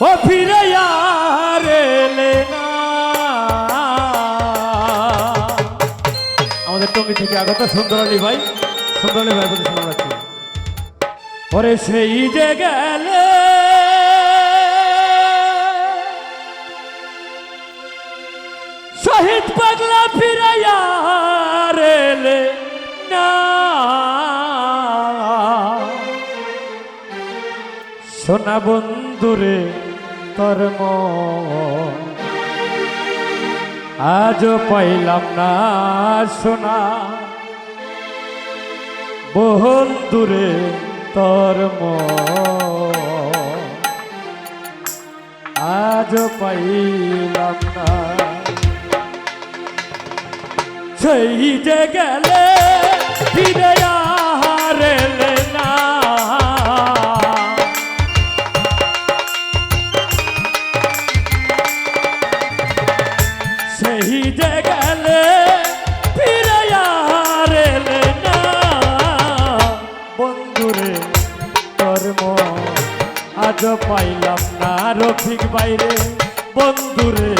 ও ফিরে আমাদের টঙ্গি থেকে আগত সুন্দরী ভাই সুন্দরী ভাই প্রতি শোনা রাখছি ওরে সেই যে গেলে। শহীদ পাগলা ফিরাইয়া রেলে না। সোনা বন্ধুরে তোর মন আজও পাইলাম না সোনা। বন্ধুরে তোর মন আজও পাইলাম না। সেই যে গেলে ফিরে যে গেলে ফিরে আর না। বন্ধুরে কর্ম আজ পাইলাম না রফিক বাইরে বন্ধুরে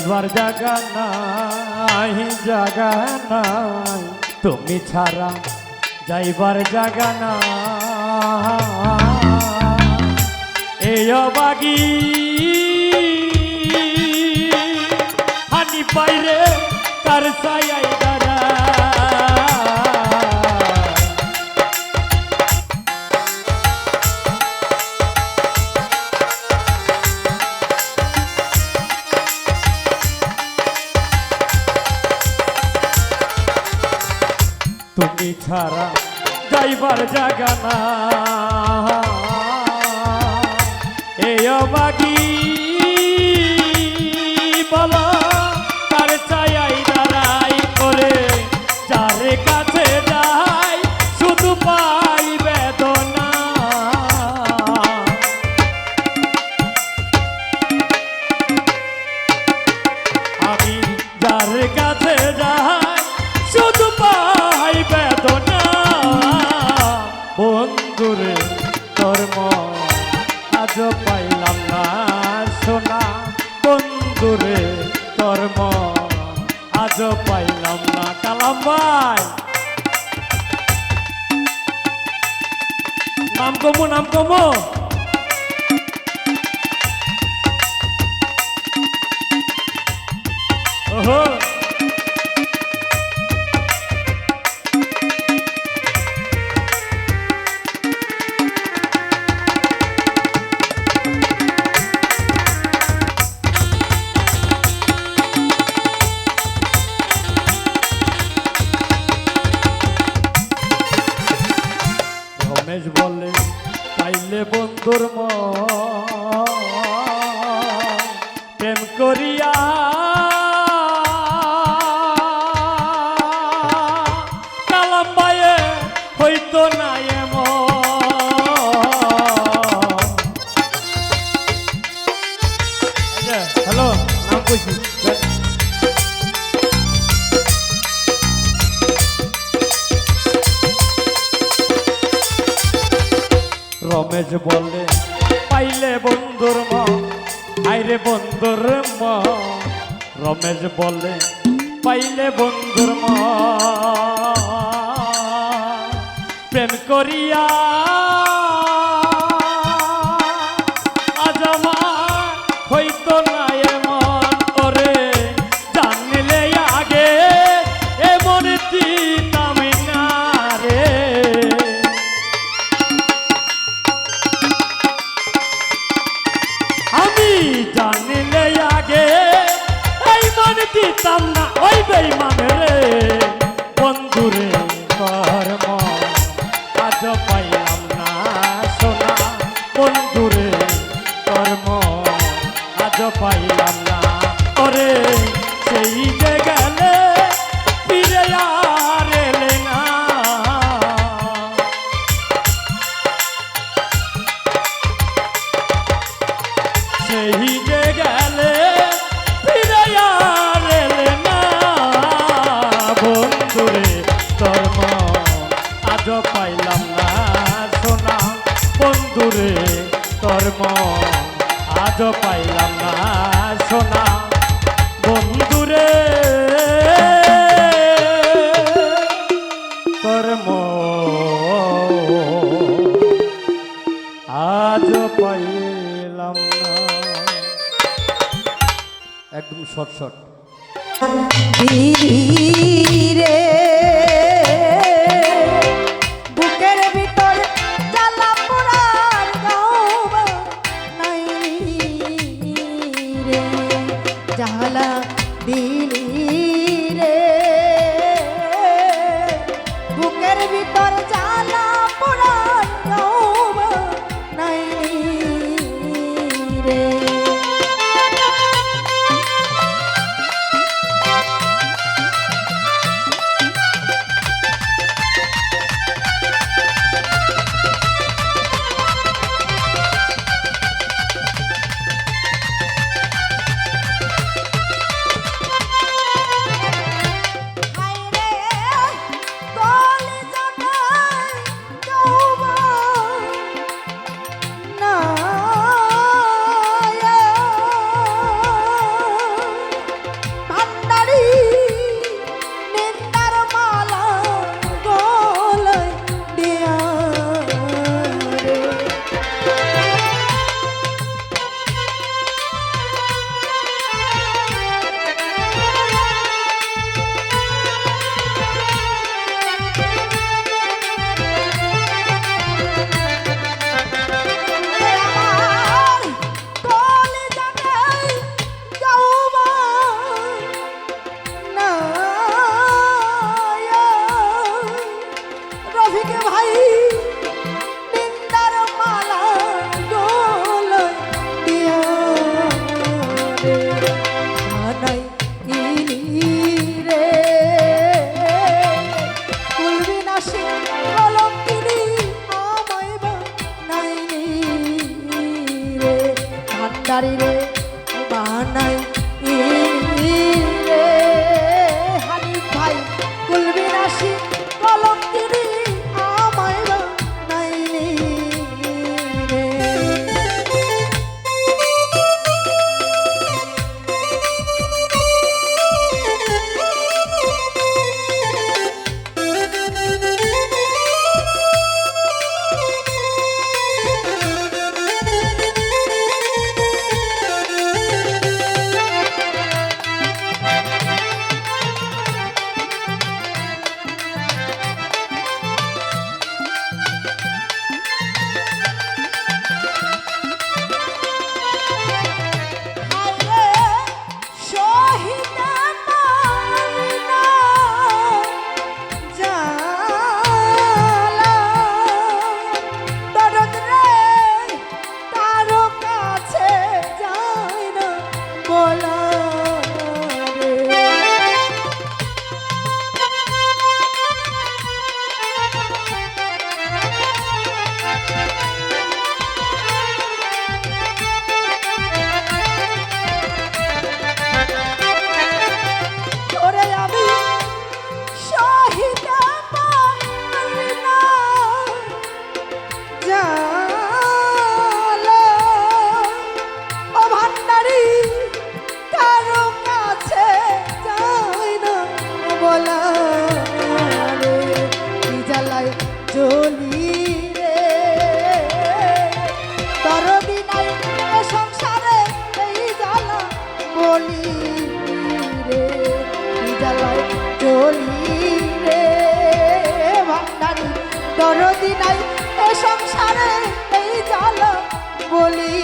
যাইবার জাগা নাই জাগা নাই। তুমি ছাড়া যাইবার জাগা নাই। অবাগি হানি পাইরে তার সায়াই ছাড়া যাইবার জাগানা এ অবাগি না সোনা বন্ধুরে কর্ম আজ পাইলাম না। কালাম ভাই। নাম কমো নাম কমো। কর্ম কলেজ বলে পাইলে বন্ধুর মাইরে বন্ধুর ম। রমেশ বলে পাইলে বন্ধুর ম। প্রেম করিয়া শর্ট শর্ট। রে চলি রে দরদি নাই সংসারে, এই জ্বালা বলি রে জ্বালায় চলি রে ভান্ডারি, দরদি নাই এ বলি